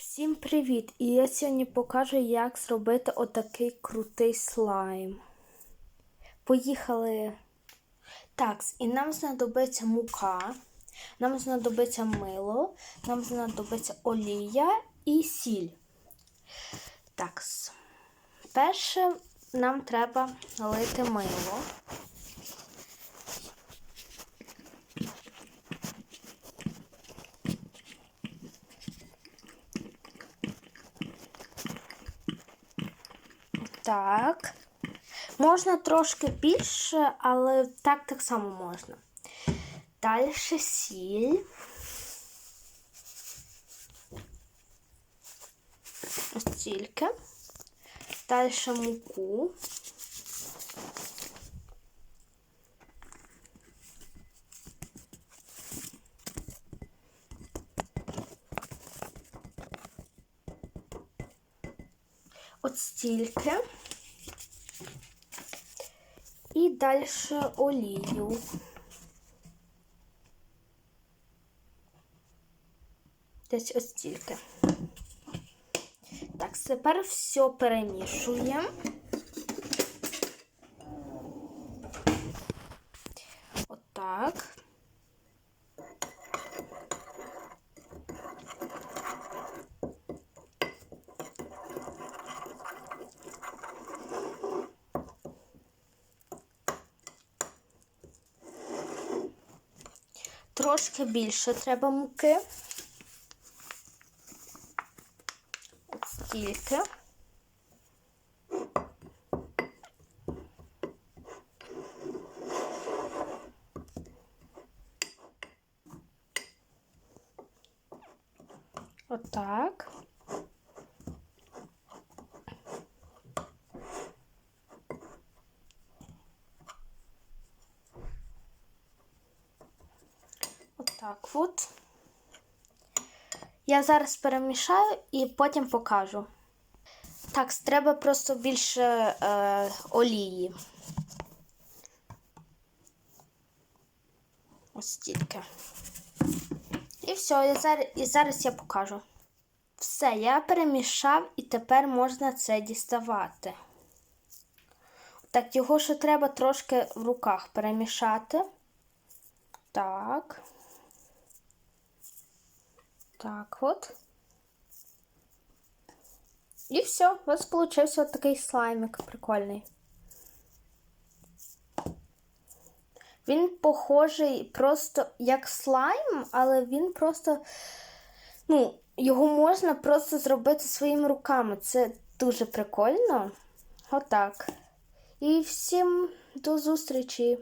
Всім привіт! І я сьогодні покажу, як зробити отакий крутий слайм. Поїхали. Так, і нам знадобиться мука, нам знадобиться мило, нам знадобиться олія і сіль. Так, перше нам треба налити мило. Так. Можна трошки більше, але так так само можна. Далі сіль. Ось тільки. Далі муку. От стільки. І далі олію. Десь ось стільки. Так, тепер все перемішуємо. Отак. Трошки більше треба муки. От стільки. Отак. Отак от. Я зараз перемішаю і потім покажу. Так, треба просто більше е, олії. Ось тільки. І все, і зараз, і зараз я покажу. Все, я перемішав і тепер можна це діставати. Так, його ще треба трошки в руках перемішати. Так. Так от. І все, у вас получився от такий слаймик прикольний. Він похожий просто як слайм, але він просто, ну, його можна просто зробити своїми руками. Це дуже прикольно. Отак. І всім до зустрічі!